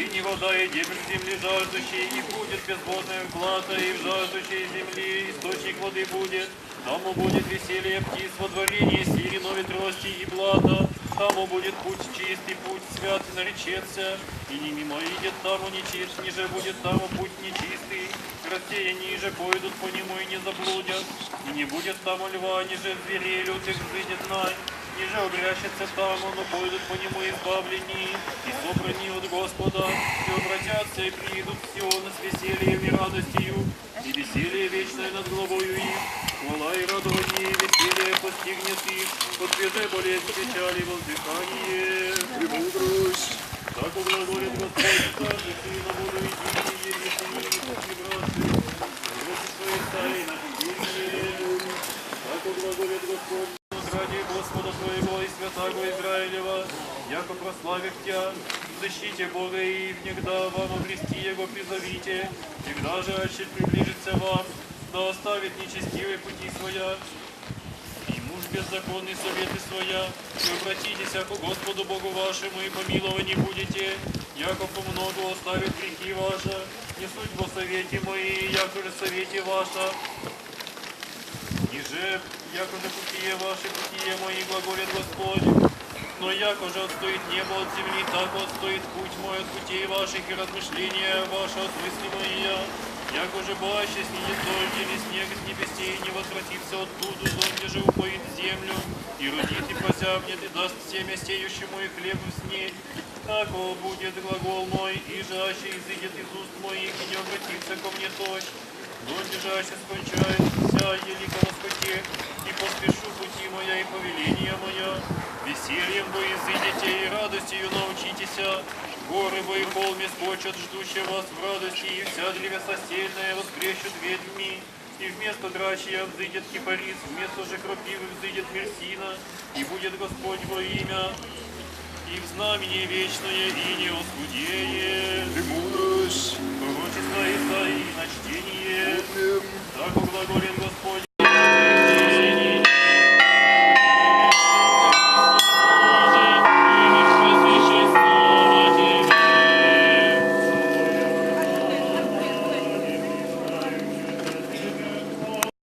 пустыне вода, и дебр земли жаждущий, и будет безводная плата, и в жаждущей земли источник воды будет. Тому будет веселье птиц во дворении, сирену ветрости и блата. Тому будет путь чистый, путь свят наречется, и не мимо идет тому нечист, ниже будет тому путь нечистый. Растения ниже пойдут по нему и не заблудят, и не будет тому льва, ниже зверей лютых взыдет най. Ниже обрящется там, но пойдут по нему избавлені, и собрани Господа, и обратятся, и приидут в Сион с весельем и радостью, и веселье вечное над головою их. Хвала и радование, и веселье постигнет их, от святой болезни печали воздыхание. Премудрость. Так ugлаголит Господь, яко прославив Тя, защите Бога и внегда вам обрести Его призовите, когда же отчет приближится вам, да оставит нечестивые пути своя, и муж беззаконный советы своя, и обратитесь к Господу Богу вашему, и помиловани будете, яко помногу оставит грехи ваши, не суть во совете мои, яко же совете ваша, Ниже, яко же путие ваши, путие мои, глаголит Господь. Но яко же отстоит небо от земли, так отстоит путь мой от путей ваших и размышления ваши от мысли мои. Яко же баще снидет дождь или снег с небесей, не возвратится оттуда, зонде же упоит землю, и родит и прозябнет, и даст семя сеющему и хлеб в сне. Тако будет глагол мой, и жаще изыдет из уст моих, и не обратится ко мне точь. Но лежаще скончается елико восходе, и поспешу пути моя и повеления моя. Весельем вы изыдете и радостью научитесь. Горы вы и холми скочат, ждущие вас в радости, и вся древя состельная воскрещут ведьми. И вместо драчья взыдет кипарис, вместо же крапивы взыдет мерсина, и будет Господь во имя, и в знамение вечное, и не оскудеет. Премудрость. Пророчество